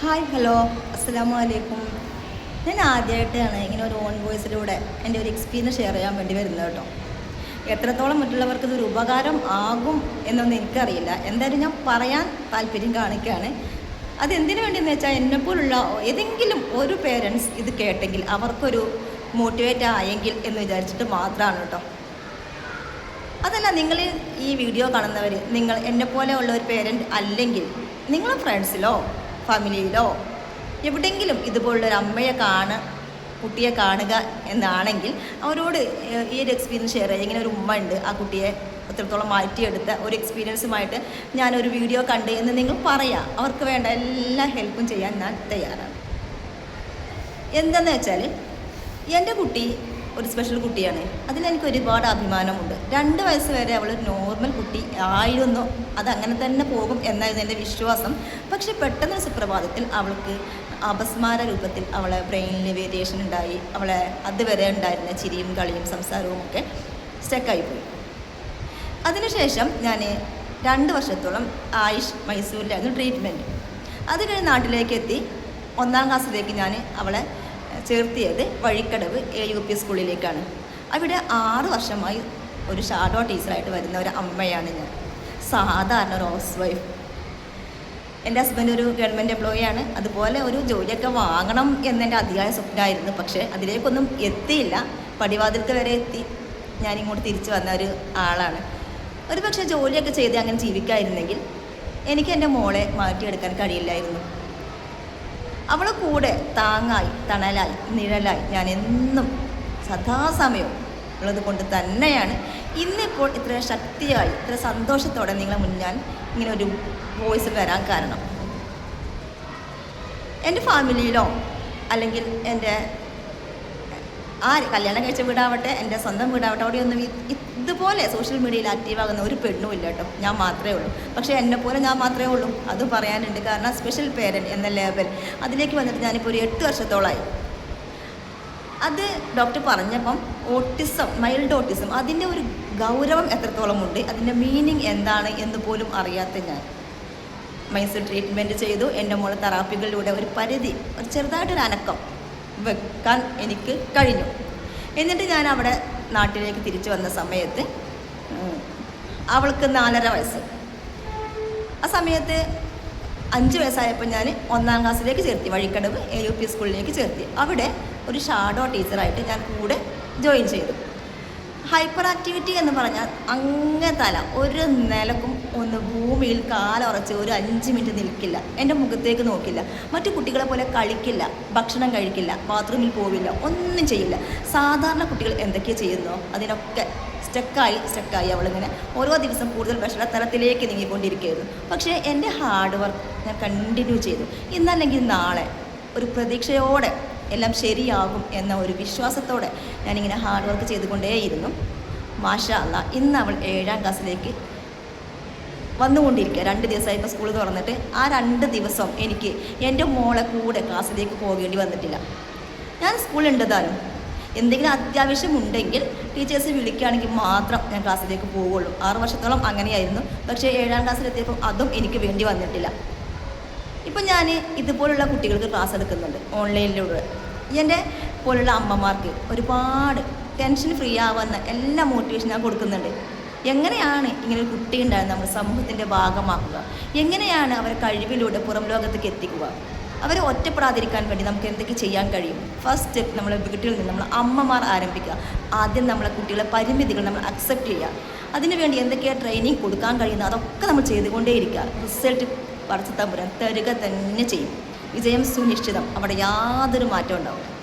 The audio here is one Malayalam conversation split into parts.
ഹായ് ഹലോ അസ്സലാമു അലൈക്കും ഞാൻ ആദ്യമായിട്ടാണ് ഇങ്ങനെ ഒരു ഓൺ വോയിസിലൂടെ എന്റെ ഒരു എക്സ്പീരിയൻസ് ഷെയർ ചെയ്യാൻ വേണ്ടി വരുന്നത് കേട്ടോ. എത്രത്തോളം മറ്റുള്ളവർക്ക് ഇതൊരു ഉപകാരം ആകും എന്നൊന്നും എനിക്കറിയില്ല. എന്തായാലും ഞാൻ പറയാൻ താല്പര്യം കാണിക്കുകയാണ്. അതെന്തിനു വേണ്ടിയെന്ന് വെച്ചാൽ എന്നെപ്പോലുള്ള ഏതെങ്കിലും ഒരു പേരൻസ് ഇത് കേട്ടെങ്കിൽ അവർക്കൊരു മോട്ടിവേറ്റ് ആയെങ്കിൽ എന്ന് വിചാരിച്ചിട്ട് മാത്രമാണ് കേട്ടോ. അതല്ല നിങ്ങൾ ഈ വീഡിയോ കാണുന്നവർ നിങ്ങൾ എന്നെപ്പോലെ ഉള്ള ഒരു പേരന്റ് അല്ലെങ്കിൽ നിങ്ങളെ ഫ്രണ്ട്സിലോ ഫാമിലിയിലോ എവിടെയെങ്കിലും ഇതുപോലുള്ള ഒരു അമ്മയെ കാണ കുട്ടിയെ കാണുക എന്നാണെങ്കിൽ അവരോട് ഈ ഒരു എക്സ്പീരിയൻസ് ഷെയർ ചെയ്യുക. ഇങ്ങനെ ഒരു ഉമ്മ ഉണ്ട് ആ കുട്ടിയെ എത്രത്തോളം മാറ്റിയെടുത്ത ഒരു എക്സ്പീരിയൻസുമായിട്ട് ഞാനൊരു വീഡിയോ കണ്ട് എന്ന് നിങ്ങൾ പറയാം. അവർക്ക് വേണ്ട എല്ലാ ഹെൽപ്പും ചെയ്യാൻ ഞാൻ തയ്യാറാണ്. എന്തെന്ന് വെച്ചാൽ എന്റെ കുട്ടി ഒരു സ്പെഷ്യൽ കുട്ടിയാണ്. അതിലെനിക്ക് ഒരുപാട് അഭിമാനമുണ്ട്. രണ്ട് വയസ്സ് വരെ അവൾ നോർമൽ കുട്ടി ആയിരുന്നു. അതങ്ങനെ തന്നെ പോകും എന്നായിരുന്നു എന്റെ വിശ്വാസം. പക്ഷെ പെട്ടെന്ന് സുപ്രഭാതത്തിൽ അവൾക്ക് അപസ്മാര രൂപത്തിൽ അവളെ ബ്രെയിനിൽ വേരിയേഷൻ ഉണ്ടായി. അവളെ അതുവരെ ഉണ്ടായിരുന്ന ചിരിയും കളിയും സംസാരവും ഒക്കെ സ്റ്റക്കായിപ്പോയി അതിനുശേഷം ഞാൻ രണ്ട് വർഷത്തോളം ആയുഷ് മൈസൂരിലായിരുന്നു ട്രീറ്റ്മെന്റ് അത് കഴിഞ്ഞ് നാട്ടിലേക്ക് എത്തി. ഒന്നാം ക്ലാസ്സിലേക്ക് ഞാൻ അവളെ ചേർത്തിയത് വഴിക്കടവ് എ യു പി സ്കൂളിലേക്കാണ്. അവിടെ ആറ് വർഷമായി ഒരു ഷാഡോ ടീച്ചറായിട്ട് വരുന്ന ഒരു അമ്മയാണ് ഞാൻ. സാധാരണ ഒരു ഹൗസ് വൈഫ്. എന്റെ ഹസ്ബൻഡ് ഒരു ഗവൺമെന്റ് എംപ്ലോയി ആണ് അതുപോലെ ഒരു ജോലിയൊക്കെ വാങ്ങണം എന്നെന്റെ അതിയായ സ്വപ്നമായിരുന്നു പക്ഷേ അതിലേക്കൊന്നും എത്തിയില്ല. പടിവാതിലത്ത് വരെ എത്തി. ഞാനിങ്ങോട്ട് തിരിച്ചു വന്ന ഒരു ആളാണ്. ഒരു പക്ഷേ ജോലിയൊക്കെ ചെയ്ത് അങ്ങനെ ജീവിക്കായിരുന്നെങ്കിൽ എനിക്ക് എന്റെ മോളെ മാറ്റിയെടുക്കാൻ കഴിയില്ലായിരുന്നു. അവളെ കൂടെ താങ്ങായി തണലായി നിഴലായി. ഞാൻ എന്നും സദാസമയവും ഉള്ളത് കൊണ്ട് തന്നെയാണ്. ഇന്നിപ്പോൾ ഇത്ര ശക്തിയായി ഇത്ര സന്തോഷത്തോടെ നിങ്ങളെ മുന്നിൽ ഇങ്ങനെ ഒരു വോയിസ് വരാൻ കാരണം. എന്റെ ഫാമിലിയിലോ അല്ലെങ്കിൽ എന്റെ ആ കല്യാണം കഴിച്ച വീടാവട്ടെ എന്റെ സ്വന്തം വീടാവട്ടെ അവിടെയൊന്നും ഇതുപോലെ സോഷ്യൽ മീഡിയയിൽ ആക്റ്റീവ് ആകുന്ന ഒരു പെണ്ണും ഇല്ല കേട്ടോ. ഞാൻ മാത്രമേ ഉള്ളൂ. പക്ഷേ എന്നെ പോലെ ഞാൻ മാത്രമേ ഉള്ളൂ. അത് പറയാനുണ്ട്. കാരണം സ്പെഷ്യൽ പേരന്റ് എന്ന ലേബൽ അതിലേക്ക് വന്നിട്ട് ഞാനിപ്പോൾ ഒരു എട്ട് വർഷത്തോളമായി അത് ഡോക്ടർ പറഞ്ഞപ്പം ഓട്ടിസം മൈൽഡ് ഓട്ടിസം അതിന്റെ ഒരു ഗൗരവം എത്രത്തോളമുണ്ട് അതിന്റെ മീനിങ് എന്താണ് എന്ന് പോലും അറിയാത്ത ഞാൻ. മൈസൂർ ട്രീറ്റ്മെന്റ് ചെയ്തു. എന്റെ മോളെ തെറാപ്പികളിലൂടെ ഒരു പരിധി ഒരു ചെറുതായിട്ടൊരു അനക്കം വെക്കാൻ എനിക്ക് കഴിഞ്ഞു. എന്നിട്ട് ഞാൻ അവിടെ നാട്ടിലേക്ക് തിരിച്ചു വന്ന സമയത്ത് അവൾക്ക് നാലര വയസ്സ്. ആ സമയത്ത് അഞ്ച് വയസ്സായപ്പോൾ ഞാൻ ഒന്നാം ക്ലാസ്സിലേക്ക് ചേർത്തി വഴിക്കടവ് എ യു പി സ്കൂളിലേക്ക് ചേർത്തി. അവിടെ ഒരു ഷാഡോ ടീച്ചറായിട്ട് ഞാൻ കൂടെ ജോയിൻ ചെയ്തു. ഹൈപ്പർ ആക്ടിവിറ്റി എന്ന് പറഞ്ഞാൽ അങ്ങനെ തല ഒരു നിലക്കും ഒന്ന് ഭൂമിയിൽ കാലുറച്ച് ഒരു അഞ്ച് മിനിറ്റ് നിൽക്കില്ല. എന്റെ മുഖത്തേക്ക് നോക്കില്ല. മറ്റു കുട്ടികളെ പോലെ കളിക്കില്ല. ഭക്ഷണം കഴിക്കില്ല. ബാത്റൂമിൽ പോവില്ല. ഒന്നും ചെയ്യില്ല. സാധാരണ കുട്ടികൾ എന്തൊക്കെയാണ് ചെയ്യുന്നു? അതിനൊക്കെ സ്റ്റക്കായി സ്റ്റക്കായി അവളിങ്ങനെ ഓരോ ദിവസം കൂടുതൽ വിഷമത്തലത്തിലേക്ക് നീങ്ങിക്കൊണ്ടിരിക്കുകയായിരുന്നു. പക്ഷേ എന്റെ ഹാർഡ് വർക്ക് ഞാൻ കണ്ടിന്യൂ ചെയ്തു. ഇന്നല്ലെങ്കിൽ നാളെ ഒരു പ്രതീക്ഷയോടെ എല്ലാം ശരിയാകും എന്ന ഒരു വിശ്വാസത്തോടെ ഞാനിങ്ങനെ ഹാർഡ് വർക്ക് ചെയ്തുകൊണ്ടേയിരുന്നു. മാഷ അല്ല ഇന്ന് അവൾ ഏഴാം ക്ലാസ്സിലേക്ക് വന്നുകൊണ്ടിരിക്കുക. രണ്ട് ദിവസമായി ഇപ്പോൾ സ്കൂൾ തുറന്നിട്ട് ആ രണ്ട് ദിവസം എനിക്ക് എന്റെ മോളെ കൂടെ ക്ലാസ്സിലേക്ക് പോകേണ്ടി വന്നിട്ടില്ല. ഞാൻ സ്കൂളുണ്ട് താനും. എന്തെങ്കിലും അത്യാവശ്യം ഉണ്ടെങ്കിൽ ടീച്ചേഴ്സ് വിളിക്കുകയാണെങ്കിൽ മാത്രം ഞാൻ ക്ലാസ്സിലേക്ക് പോവുള്ളൂ. ആറ് വർഷത്തോളം അങ്ങനെയായിരുന്നു. പക്ഷേ ഏഴാം ക്ലാസ്സിലെത്തിയപ്പോൾ അതും എനിക്ക് വേണ്ടി വന്നിട്ടില്ല. ഇപ്പം ഞാൻ ഇതുപോലുള്ള കുട്ടികൾക്ക് ക്ലാസ് എടുക്കുന്നുണ്ട് ഓൺലൈനിലൂടെ എന്റെ പോലുള്ള അമ്മമാർക്ക് ഒരുപാട് ടെൻഷൻ ഫ്രീ ആവുന്ന എല്ലാ മോട്ടിവേഷൻ ഞാൻ കൊടുക്കുന്നുണ്ട്. എങ്ങനെയാണ് ഇങ്ങനെ ഒരു കുട്ടി ഉണ്ടാകുന്നത് നമ്മൾ സമൂഹത്തിന്റെ ഭാഗമാക്കുക? എങ്ങനെയാണ് അവരെ കഴിവിലൂടെ പുറം ലോകത്തേക്ക് എത്തിക്കുക? അവരെ ഒറ്റപ്പെടാതിരിക്കാൻ വേണ്ടി നമുക്ക് എന്തൊക്കെ ചെയ്യാൻ കഴിയും? ഫസ്റ്റ് സ്റ്റെപ്പ് നമ്മളെ വീട്ടിൽ നിന്ന് നമ്മൾ അമ്മമാർ ആരംഭിക്കുക. ആദ്യം നമ്മളെ കുട്ടികളെ പരിമിതികൾ നമ്മൾ അക്സെപ്റ്റ് ചെയ്യുക. അതിനുവേണ്ടി എന്തൊക്കെയാണ് ട്രെയിനിങ് കൊടുക്കാൻ കഴിയുന്നത്? അതൊക്കെ നമ്മൾ ചെയ്തുകൊണ്ടേയിരിക്കുക. റിസൾട്ട് പറിച്ചു തമ്പുരാൻ തരിക തന്നെ ചെയ്യും. വിജയം സുനിശ്ചിതം. അവിടെ യാതൊരു മാറ്റം ഉണ്ടാവും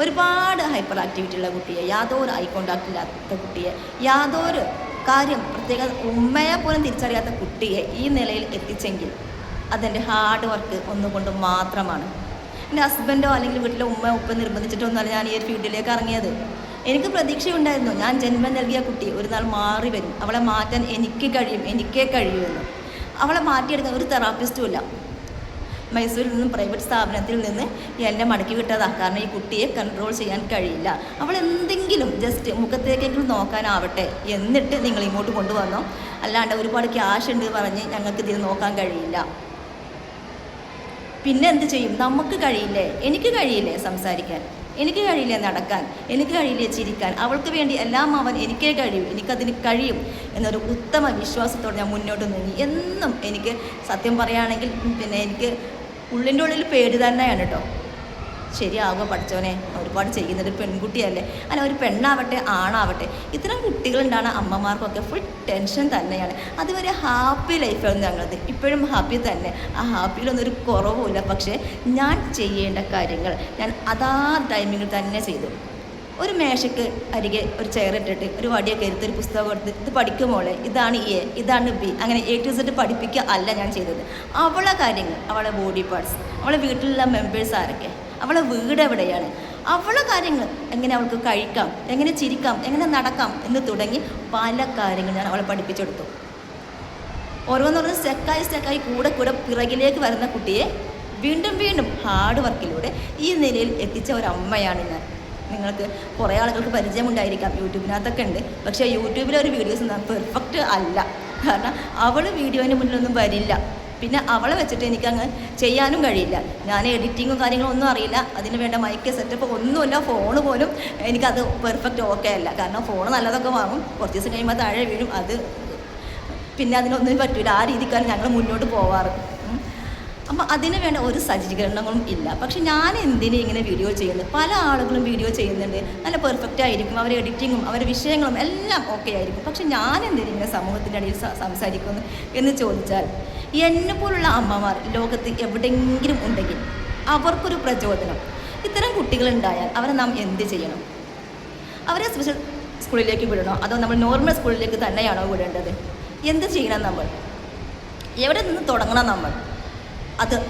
ഒരുപാട് ഹൈപ്പർ ആക്ടിവിറ്റി ഉള്ള കുട്ടിയെ യാതൊരു ഐ കോണ്ടാക്ട് ഇല്ലാത്ത കുട്ടിയെ യാതൊരു കാര്യം പ്രത്യേക ഉമ്മയെ പോലും തിരിച്ചറിയാത്ത കുട്ടിയെ ഈ നിലയിൽ എത്തിച്ചെങ്കിൽ അതെന്റെ ഹാർഡ് വർക്ക് ഒന്നുകൊണ്ട് മാത്രമാണ്. എന്റെ ഹസ്ബൻഡോ അല്ലെങ്കിൽ വീട്ടിലെ ഉമ്മ ഉപ്പ നിർബന്ധിച്ചിട്ടൊന്നുമല്ല ഞാൻ ഈ ഒരു ഫീൽഡിലേക്ക് ഇറങ്ങിയത്. എനിക്ക് പ്രതീക്ഷയുണ്ടായിരുന്നു ഞാൻ ജന്മം നൽകിയ കുട്ടി ഒരു നാൾ മാറി വരും. അവളെ മാറ്റാൻ എനിക്ക് കഴിയും എനിക്കേ കഴിയുമെന്ന് അവളെ മാറ്റിയെടുക്കാൻ ഒരു തെറാപ്പിസ്റ്റും ഇല്ല. മൈസൂരിൽ നിന്നും പ്രൈവറ്റ് സ്ഥാപനത്തിൽ നിന്ന് എന്നെ മടക്കി വിട്ടതാണ് കാരണം ഈ കുട്ടിയെ കൺട്രോൾ ചെയ്യാൻ കഴിയില്ല. അവൾ എന്തെങ്കിലും ജസ്റ്റ് മുഖത്തേക്കെങ്കിലും നോക്കാനാവട്ടെ എന്നിട്ട് നിങ്ങൾ ഇങ്ങോട്ട് കൊണ്ടുവന്നോ. അല്ലാണ്ട് ഒരുപാട് ക്യാഷ് ഉണ്ട് പറഞ്ഞ് ഞങ്ങൾക്ക് ഇതിൽ നോക്കാൻ കഴിയില്ല. പിന്നെ എന്ത് ചെയ്യും? നമുക്ക് കഴിയില്ലേ? എനിക്ക് കഴിയില്ലേ സംസാരിക്കാൻ? എനിക്ക് കഴിയില്ലേ നടക്കാൻ? എനിക്ക് കഴിയില്ലേ ചിരിക്കാൻ? അവൾക്ക് വേണ്ടി എല്ലാം അവൻ എനിക്കേ കഴിയും. എനിക്കതിന് കഴിയും എന്നൊരു ഉത്തമ വിശ്വാസത്തോടെ ഞാൻ മുന്നോട്ട് നീങ്ങി. എന്നും എനിക്ക് സത്യം പറയുകയാണെങ്കിൽ പിന്നെ എനിക്ക് ഉള്ളിന്റെ ഉള്ളിൽ പേടി തന്നെയാണ് കേട്ടോ ശരിയാവുക പഠിച്ചവനെ. ഒരുപാട് ചെയ്യുന്നത് പെൺകുട്ടിയല്ലേ. അല്ല ഒരു പെണ്ണാവട്ടെ ആണാവട്ടെ. ഇത്തരം കുട്ടികളുണ്ടാണ് അമ്മമാർക്കൊക്കെ ഫുൾ ടെൻഷൻ തന്നെയാണ്. അതുവരെ ഹാപ്പി ലൈഫായിരുന്നു ഞങ്ങളത്. ഇപ്പോഴും ഹാപ്പി തന്നെ. ആ ഹാപ്പിയിലൊന്നും ഒരു കുറവുമില്ല. പക്ഷേ ഞാൻ ചെയ്യേണ്ട കാര്യങ്ങൾ ഞാൻ അതാ ടൈമിങ്ങിൽ തന്നെ ചെയ്തു. ഒരു മേശയ്ക്ക് അരികെ ഒരു ചെയർ ഇട്ടിട്ട് ഒരു വടിയൊക്കെ എടുത്ത് ഒരു പുസ്തകം എടുത്ത് ഇത് പഠിക്കുമോളെ ഇതാണ് എ ഇതാണ് ബി അങ്ങനെ എ ടു സെറ്റ് പഠിപ്പിക്കുക അല്ല ഞാൻ ചെയ്തത്. അവളെ കാര്യങ്ങൾ അവളെ ബോഡി പാർട്സ് അവളെ വീട്ടിലുള്ള മെമ്പേഴ്സ് ആരൊക്കെ അവളെ വീട് എവിടെയാണ് അവളെ കാര്യങ്ങൾ എങ്ങനെ അവൾക്ക് കഴിക്കാം എങ്ങനെ ചിരിക്കാം എങ്ങനെ നടക്കാം എന്ന് തുടങ്ങി പല കാര്യങ്ങൾ ഞാൻ അവളെ പഠിപ്പിച്ചെടുത്തു. പറഞ്ഞ് സ്റ്റെക്കായി സ്റ്റെക്കായി കൂടെ കൂടെ പിറകിലേക്ക് വരുന്ന കുട്ടിയെ വീണ്ടും വീണ്ടും ഹാർഡ് വർക്കിലൂടെ ഈ നിലയിൽ എത്തിച്ച ഒരമ്മയാണ് ഞാൻ. നിങ്ങൾക്ക് കുറേ ആളുകൾക്ക് പരിചയമുണ്ടായിരിക്കാം. യൂട്യൂബിനകത്തൊക്കെ ഉണ്ട്. പക്ഷേ യൂട്യൂബിലെ ഒരു വീഡിയോസ് പെർഫെക്റ്റ് അല്ല. കാരണം അവൾ വീഡിയോന്റെ മുന്നിലൊന്നും വരില്ല. പിന്നെ അവളെ വെച്ചിട്ട് എനിക്ക് അങ്ങ് ചെയ്യാനും കഴിയില്ല. ഞാൻ എഡിറ്റിങ്ങും കാര്യങ്ങളും ഒന്നും അറിയില്ല. അതിന് വേണ്ട മൈക്ക് സെറ്റപ്പ് ഒന്നുമില്ല. ഫോൺ പോലും എനിക്കത് പെർഫെക്റ്റ് ഓക്കെ അല്ല. കാരണം ഫോൺ നല്ലതൊക്കെ വാങ്ങും. കുറച്ച് ദിവസം കഴിയുമ്പോൾ താഴെ വീഴും. അത് പിന്നെ അതിനൊന്നും പറ്റില്ല ആ രീതിക്കാണ് ഞങ്ങൾ മുന്നോട്ട് പോവാറ്. അപ്പം അതിന് വേണ്ട ഒരു സജ്ജീകരണങ്ങളും ഇല്ല. പക്ഷെ ഞാൻ എന്തിനും ഇങ്ങനെ വീഡിയോ ചെയ്യുന്നത്? പല ആളുകളും വീഡിയോ ചെയ്യുന്നുണ്ട്. നല്ല പെർഫെക്റ്റ് ആയിരിക്കും. അവരെ എഡിറ്റിങ്ങും അവരുടെ വിഷയങ്ങളും എല്ലാം ഓക്കെ ആയിരിക്കും. പക്ഷെ ഞാൻ എന്തിനും ഇങ്ങനെ സമൂഹത്തിന്റെ അടിയിൽ സംസാരിക്കുന്നു എന്ന് ചോദിച്ചാൽ എന്നെ പോലുള്ള അമ്മമാർ ലോകത്ത് എവിടെയെങ്കിലും ഉണ്ടെങ്കിൽ അവർക്കൊരു പ്രചോദനം. ഇത്തരം കുട്ടികളുണ്ടായാൽ അവരെ നാം എന്ത് ചെയ്യണം? അവരെ സ്പെഷ്യൽ സ്കൂളിലേക്ക് വിടണോ? അതോ നമ്മൾ നോർമൽ സ്കൂളിലേക്ക് തന്നെയാണോ വിടേണ്ടത്? എന്ത് ചെയ്യണം നമ്മൾ? എവിടെ നിന്ന് തുടങ്ങണം നമ്മൾ? അത്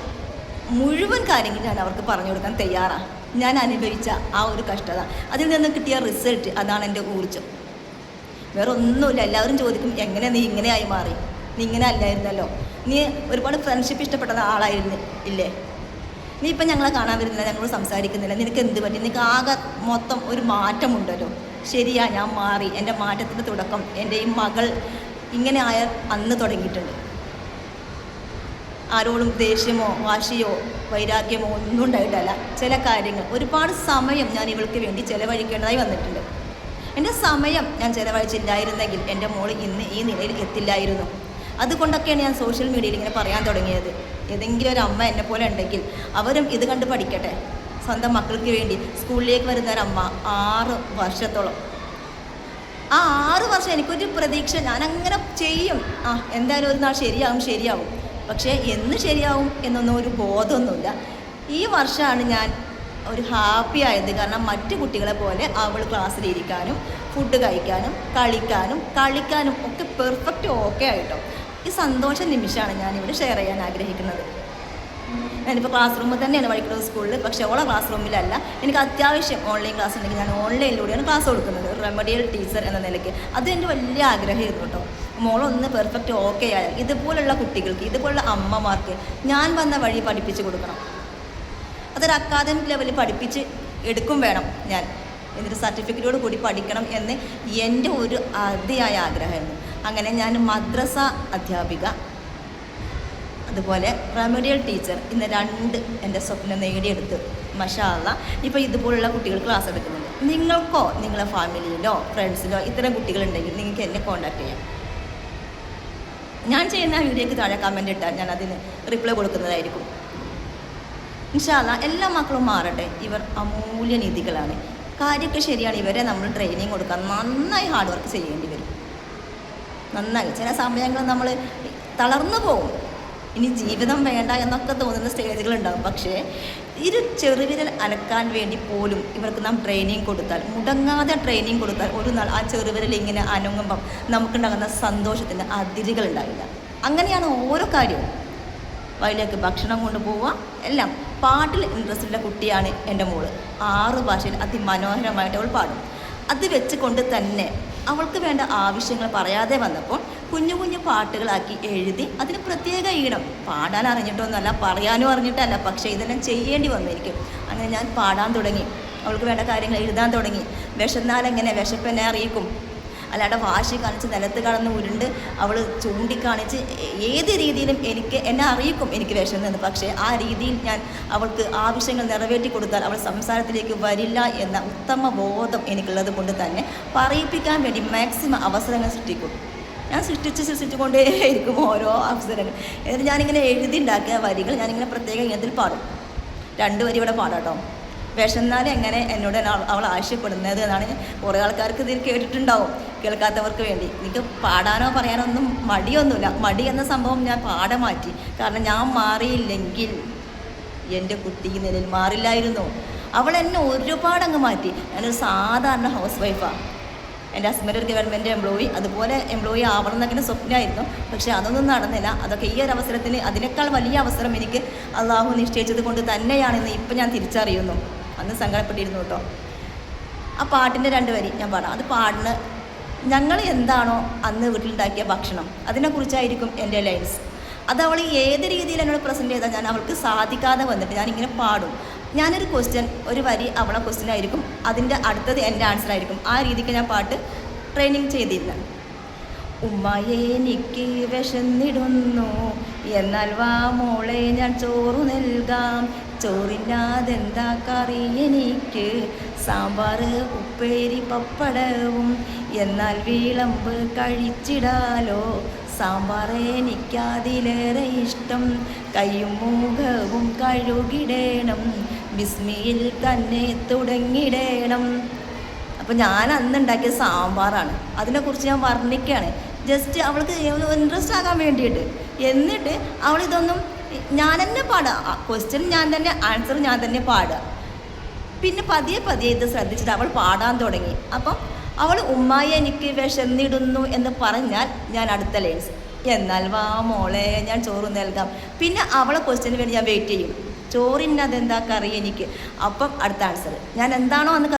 മുഴുവൻ കാര്യങ്ങൾ ഞാൻ അവർക്ക് പറഞ്ഞു കൊടുക്കാൻ തയ്യാറാണ് ഞാൻ അനുഭവിച്ച ആ ഒരു കഷ്ടത. അതിൽ നിന്ന് കിട്ടിയ റിസൾട്ട് അതാണ് എന്റെ ഊർജം. വേറെ ഒന്നുമില്ല എല്ലാവരും ചോദിക്കും എങ്ങനെ നീ ഇങ്ങനെയായി മാറി? നീ ഇങ്ങനെ അല്ലായിരുന്നല്ലോ. നീ ഒരുപാട് ഫ്രണ്ട്ഷിപ്പ് ഇഷ്ടപ്പെട്ട ആളായിരുന്നു ഇല്ലേ? നീ ഇപ്പം ഞങ്ങളെ കാണാൻ വരുന്നില്ല ഞങ്ങളോട് സംസാരിക്കുന്നില്ല. നിനക്ക് എന്ത് പറ്റി? നിനക്ക് ആകെ മൊത്തം ഒരു മാറ്റമുണ്ടല്ലോ. ശരിയാ ഞാൻ മാറി. എന്റെ മാറ്റത്തിന്റെ തുടക്കം എന്റെ ഈ മകൾ ഇങ്ങനെ ആയ അന്ന് തുടങ്ങിയിട്ടുണ്ട്. ആരോടും ദേഷ്യമോ വാശിയോ വൈരാഗ്യമോ ഒന്നും ഉണ്ടായിട്ടല്ല. ചില കാര്യങ്ങൾ. ഒരുപാട് സമയം ഞാൻ ഇവൾക്ക് വേണ്ടി ചിലവഴിക്കേണ്ടതായി വന്നിട്ടുണ്ട്. എന്റെ സമയം ഞാൻ ചിലവഴിച്ചില്ലായിരുന്നെങ്കിൽ എന്റെ മോൾ ഇന്ന് ഈ നിലയിൽ എത്തില്ലായിരുന്നു. അതുകൊണ്ടൊക്കെയാണ് ഞാൻ സോഷ്യൽ മീഡിയയിൽ ഇങ്ങനെ പറയാൻ തുടങ്ങിയത്. ഏതെങ്കിലും ഒരു അമ്മ എന്നെ പോലെ ഉണ്ടെങ്കിൽ അവരും ഇത് കണ്ട് പഠിക്കട്ടെ. സ്വന്തം മക്കൾക്ക് വേണ്ടി സ്കൂളിലേക്ക് വരുന്ന ഒരു അമ്മ ആറ് വർഷത്തോളം. ആ ആറ് വർഷം എനിക്കൊരു പ്രതീക്ഷ. ഞാൻ അങ്ങനെ ചെയ്യും. ആ എന്തായാലും ഒരു നാൾ ശരിയാവും ശരിയാവും. പക്ഷേ എന്ന് ശരിയാവും എന്നൊന്നും ഒരു ബോധമൊന്നുമില്ല. ഈ വർഷമാണ് ഞാൻ ഒരു ഹാപ്പി ആയത്. കാരണം മറ്റു കുട്ടികളെ പോലെ അവൾ ക്ലാസ്സിലിരിക്കാനും ഫുഡ് കഴിക്കാനും കളിക്കാനും കളിക്കാനും ഒക്കെ പെർഫെക്റ്റ് ഓക്കെ ആയിട്ടോ. ഈ സന്തോഷ നിമിഷമാണ് ഞാൻ ഞാനിവിടെ ഷെയർ ചെയ്യാൻ ആഗ്രഹിക്കുന്നത്. ഞാനിപ്പോൾ ക്ലാസ് റൂമിൽ തന്നെയാണ് പഠിക്കുന്നത് സ്കൂളിൽ പക്ഷേ ഓളെ ക്ലാസ് റൂമിലല്ല എനിക്ക് അത്യാവശ്യം ഓൺലൈൻ ക്ലാസ് ഉണ്ടെങ്കിൽ ഞാൻ ഓൺലൈനിലൂടെയാണ് ക്ലാസ് കൊടുക്കുന്നത്. റെമഡിയൽ ടീച്ചർ എന്ന നിലയ്ക്ക്. അത് എന്റെ വലിയ ആഗ്രഹമായിരുന്നു കേട്ടോ. മോളൊന്ന് പെർഫെക്റ്റ് ഓക്കെ ആയാൽ ഇതുപോലുള്ള കുട്ടികൾക്ക് ഇതുപോലുള്ള അമ്മമാർക്ക് ഞാൻ വന്ന വഴി പഠിപ്പിച്ച് കൊടുക്കണം. അതൊരു അക്കാദമിക് ലെവലിൽ പഠിപ്പിച്ച് എടുക്കും വേണം ഞാൻ. എന്നിട്ട് സർട്ടിഫിക്കറ്റോട് കൂടി പഠിക്കണം എന്ന് എന്റെ ഒരു അതിയായ ആഗ്രഹമായിരുന്നു. അങ്ങനെ ഞാൻ മദ്രസ അധ്യാപിക അതുപോലെ റെമഡിയൽ ടീച്ചർ ഇന്ന് രണ്ട് എന്റെ സ്വപ്നം നേടിയെടുത്ത്. മഷാല്ല ഇപ്പോൾ ഇതുപോലുള്ള കുട്ടികൾ ക്ലാസ് എടുക്കുന്നുണ്ട്. നിങ്ങൾക്കോ നിങ്ങളെ ഫാമിലിയിലോ ഫ്രണ്ട്സിലോ ഇത്തരം കുട്ടികളുണ്ടെങ്കിൽ നിങ്ങൾക്ക് എന്നെ കോൺടാക്ട് ചെയ്യാം. ഞാൻ ചെയ്യുന്ന വീഡിയോക്ക് താഴെ കമന്റ് ഇട്ടാൽ ഞാൻ അതിന് റിപ്ലൈ കൊടുക്കുന്നതായിരിക്കും. ഇൻഷാല്ല എല്ലാ മക്കളും മാറട്ടെ. ഇവർ അമൂല്യ നിധികളാണ് കാര്യമൊക്കെ ശരിയാണ്. ഇവരെ നമ്മൾ ട്രെയിനിങ് കൊടുക്കാൻ നന്നായി ഹാർഡ് വർക്ക് ചെയ്യേണ്ടി വരും. നന്നായി. ചില സമയങ്ങൾ നമ്മൾ തളർന്നു പോകും. ഇനി ജീവിതം വേണ്ട എന്നൊക്കെ തോന്നുന്ന സ്റ്റേജുകൾ ഉണ്ടാകും പക്ഷേ ഇരു ചെറുവിരൽ അനക്കാൻ വേണ്ടി പോലും ഇവർക്ക് നാം ട്രെയിനിങ് കൊടുത്താൽ മുടങ്ങാതെ ട്രെയിനിങ് കൊടുത്താൽ ഒരു നാൾ ആ ചെറുവിരൽ ഇങ്ങനെ അനങ്ങുമ്പം നമുക്കുണ്ടാകുന്ന സന്തോഷത്തിന് അതിരുകൾ ഉണ്ടാവില്ല. അങ്ങനെയാണ് ഓരോ കാര്യവും. വയലേക്ക് ഭക്ഷണം കൊണ്ടുപോവുക എല്ലാം. പാട്ടിൽ ഇൻട്രസ്റ്റ് ഉള്ള കുട്ടിയാണ് എന്റെ മോൾ. ആറ് ഭാഷയിൽ അതിമനോഹരമായിട്ട് അവൾ പാടും. അത് വെച്ചുകൊണ്ട് തന്നെ അവൾക്ക് വേണ്ട ആവശ്യങ്ങൾ പറയാതെ വന്നപ്പോൾ കുഞ്ഞു കുഞ്ഞു പാട്ടുകളാക്കി എഴുതി അതിന് പ്രത്യേക ഈണം. പാടാൻ അറിഞ്ഞിട്ടൊന്നുമല്ല പറയാനും അറിഞ്ഞിട്ടല്ല പക്ഷേ ഇതെല്ലാം ചെയ്യേണ്ടി വന്നിരിക്കും. അങ്ങനെ ഞാൻ പാടാൻ തുടങ്ങി. അവൾക്ക് വേണ്ട കാര്യങ്ങൾ എഴുതാൻ തുടങ്ങി. വിശന്നാലെങ്ങനെ വിശപ്പെന്നെ അറിയിക്കും. അല്ലാണ്ട് വാശി കാണിച്ച് നിലത്ത് കടന്ന് ഉരുണ്ട് അവൾ ചൂണ്ടിക്കാണിച്ച് ഏത് രീതിയിലും എനിക്ക് എന്നെ അറിയിക്കും എനിക്ക് വിഷമെന്ന് പക്ഷേ ആ രീതിയിൽ ഞാൻ അവൾക്ക് ആവശ്യങ്ങൾ നിറവേറ്റി കൊടുത്താൽ അവൾ സംസാരത്തിലേക്ക് വരില്ല എന്ന ഉത്തമ ബോധം എനിക്കുള്ളത് കൊണ്ട് തന്നെ പറയിപ്പിക്കാൻ വേണ്ടി മാക്സിമം അവസരങ്ങൾ സൃഷ്ടിക്കും. ഞാൻ സൃഷ്ടിച്ച് സൃഷ്ടിച്ചുകൊണ്ടേ ഇരിക്കും ഓരോ അവസരങ്ങൾ. എന്നിട്ട് ഞാനിങ്ങനെ എഴുതി ഉണ്ടാക്കിയ വരികൾ ഞാനിങ്ങനെ പ്രത്യേകം ഇങ്ങനത്തിൽ പാടും. രണ്ട് വരി ഇവിടെ പാടാട്ടോ വിഷന്നാൽ എങ്ങനെ എന്നോട് അവൾ- ആവശ്യപ്പെടുന്നത് എന്നാണ് കുറേ ആൾക്കാർക്ക് ഇതിൽ കേട്ടിട്ടുണ്ടാവും. കേൾക്കാത്തവർക്ക് വേണ്ടി. എനിക്ക് പാടാനോ പറയാനോ ഒന്നും മടിയൊന്നുമില്ല. മടി എന്ന സംഭവം ഞാൻ പാടെ മാറ്റി. കാരണം ഞാൻ മാറിയില്ലെങ്കിൽ എന്റെ കുട്ടി നിലയിൽ മാറില്ലായിരുന്നു. അവൾ എന്നെ ഒരുപാട് അങ്ങ് മാറ്റി. ഞാനൊരു സാധാരണ ഹൗസ് വൈഫാണ് എന്റെ ഹസ്ബൻഡ് ഒരു ഗവൺമെന്റ് എംപ്ലോയി അതുപോലെ എംപ്ലോയി ആവണം എന്നൊക്കെ സ്വപ്നമായിരുന്നു. പക്ഷേ അതൊന്നും നടന്നില്ല. അതൊക്കെ ഈ ഒരു അവസരത്തിൽ അതിനേക്കാൾ വലിയ അവസരം എനിക്ക് അള്ളാഹു നിശ്ചയിച്ചത് കൊണ്ട് തന്നെയാണെന്ന് ഇപ്പം ഞാൻ തിരിച്ചറിയുന്നു. അന്ന് സങ്കടപ്പെട്ടിരുന്നു കേട്ടോ. ആ പാട്ടിന്റെ രണ്ട് വരി ഞാൻ പാടാം അത് പാടിന് ഞങ്ങൾ എന്താണോ അന്ന് വീട്ടിലുണ്ടാക്കിയ ഭക്ഷണം. അതിനെക്കുറിച്ചായിരിക്കും എന്റെ ലൈൻസ് അത് അവൾ ഏത് രീതിയിൽ എന്നോട് പ്രസന്റ് ചെയ്താൽ ഞാൻ അവൾക്ക് സാധിക്കാതെ വന്നിട്ട് ഞാനിങ്ങനെ പാടും. ഞാനൊരു ക്വസ്റ്റ്യൻ ഒരു വരി അവളെ ക്വസ്റ്റ്യൻ ആയിരിക്കും. അതിന്റെ അടുത്തത് എന്റെ ആൻസർ ആയിരിക്കും. ആ രീതിക്ക് ഞാൻ പാട്ട് ട്രെയിനിങ് ചെയ്തിരുന്നു. ഉമ്മയെ എനിക്ക് വിശന്നിടുന്നു. എന്നാൽ വാ മോളെ ഞാൻ ചോറ് നൽകാം. ചോറില്ലാതെന്താ കറി എനിക്ക്? സാമ്പാർ ഉപ്പേരി പപ്പടവും. എന്നാൽ വിളമ്പ് കഴിച്ചിടാലോ. സാമ്പാർ എനിക്കതിലേറെ ഇഷ്ടം. കയ്യും മുഖവും കഴുകിടേണം. ബിസ്മിയിൽ തന്നെ തുടങ്ങിടേണം അപ്പോൾ ഞാൻ അന്ന് ഉണ്ടാക്കിയ സാമ്പാറാണ്. അതിനെക്കുറിച്ച് ഞാൻ വർണിക്കുകയാണ്. ജസ്റ്റ് അവൾക്ക് ഇൻട്രസ്റ്റ് ആകാൻ വേണ്ടിയിട്ട്. എന്നിട്ട് അവൾ ഇതൊന്നും ഞാൻ തന്നെ പാടുക. ക്വസ്റ്റ്യൻ ഞാൻ തന്നെ ആൻസർ ഞാൻ തന്നെ പാടുക. പിന്നെ പതിയെ പതിയെ ഇത് ശ്രദ്ധിച്ചിട്ട് അവൾ പാടാൻ തുടങ്ങി. അപ്പം അവൾ ഉമ്മായി എനിക്ക് വിശന്നിടുന്നു എന്ന് പറഞ്ഞാൽ ഞാൻ അടുത്ത ലൈൻസ് എന്നാൽ വാ മോളെ ഞാൻ ചോറ് നൽകാം. പിന്നെ അവളെ ക്വസ്റ്റ്യന് വേണ്ടി ഞാൻ വെയിറ്റ് ചെയ്യും. ചോറിന് അതെന്താ കറി എനിക്ക്? അപ്പം അടുത്ത ആൻസർ ഞാൻ എന്താണോ അന്ന്